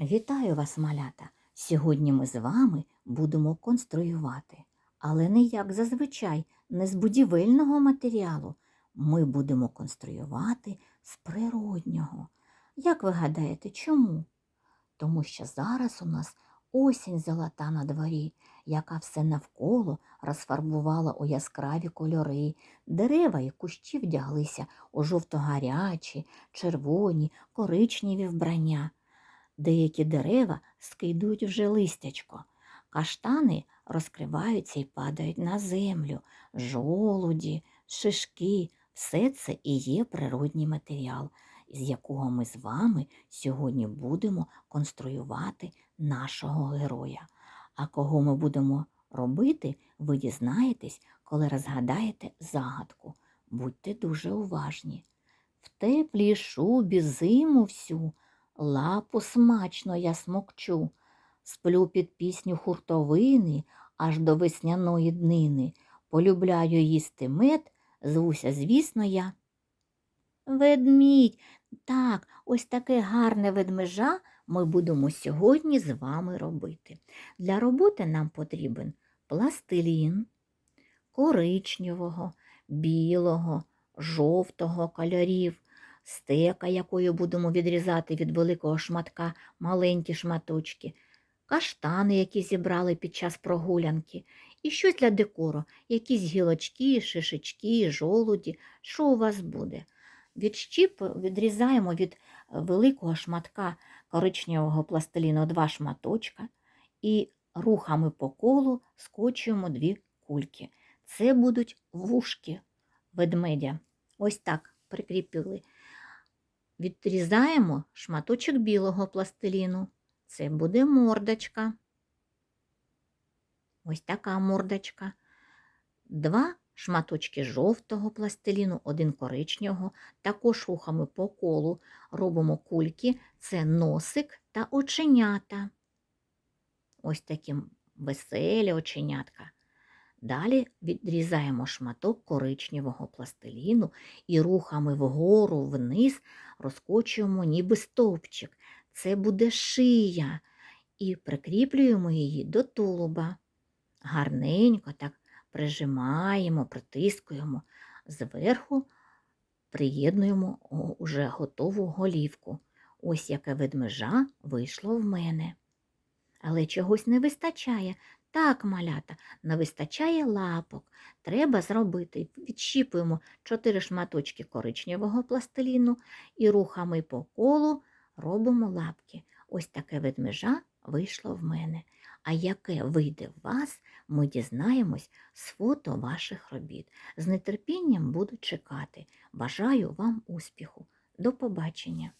Вітаю вас, малята! Сьогодні ми з вами будемо конструювати, але не як зазвичай, не з будівельного матеріалу. Ми будемо конструювати з природнього. Як ви гадаєте, чому? Тому що зараз у нас осінь золота на дворі, яка все навколо розфарбувала у яскраві кольори, дерева і кущі вдяглися у жовто-гарячі, червоні, коричневі вбрання. Деякі дерева скидують вже листячко, каштани розкриваються і падають на землю, жолуді, шишки все це і є природній матеріал, з якого ми з вами сьогодні будемо конструювати нашого героя. А кого ми будемо робити, ви дізнаєтесь, коли розгадаєте загадку. Будьте дуже уважні. В теплій шубі зиму всю лапу смачно я смокчу, сплю під пісню хуртовини аж до весняної днини. Полюбляю їсти мед, звуся, звісно, я. Ведмідь, так, ось таке гарне ведмежа ми будемо сьогодні з вами робити. Для роботи нам потрібен пластилін коричневого, білого, жовтого кольорів, стека, якою будемо відрізати від великого шматка маленькі шматочки, каштани, які зібрали під час прогулянки, і щось для декору, якісь гілочки, шишечки, жолуді, що у вас буде. Від щіп відрізаємо від великого шматка коричневого пластиліну два шматочка і рухами по колу скочуємо дві кульки. Це будуть вушки ведмедя. Ось так прикріпили. Відрізаємо шматочок білого пластиліну. Це буде мордочка. Ось така мордочка. Два шматочки жовтого пластиліну, один коричневого. Також рухами по колу робимо кульки. Це носик та оченята. Ось такі веселі оченятка. Далі відрізаємо шматок коричневого пластиліну і рухами вгору вниз розкочуємо ніби стовпчик. Це буде шия. І прикріплюємо її до тулуба. Гарненько так прижимаємо, притискуємо, зверху приєднуємо уже готову голівку. Ось яке ведмежа вийшло в мене. Але чогось не вистачає. Так, малята, не вистачає лапок. Треба зробити. Відщіпуємо чотири шматочки коричневого пластиліну і рухами по колу робимо лапки. Ось таке ведмежа вийшло в мене. А яке вийде в вас, ми дізнаємось з фото ваших робіт. З нетерпінням буду чекати. Бажаю вам успіху. До побачення!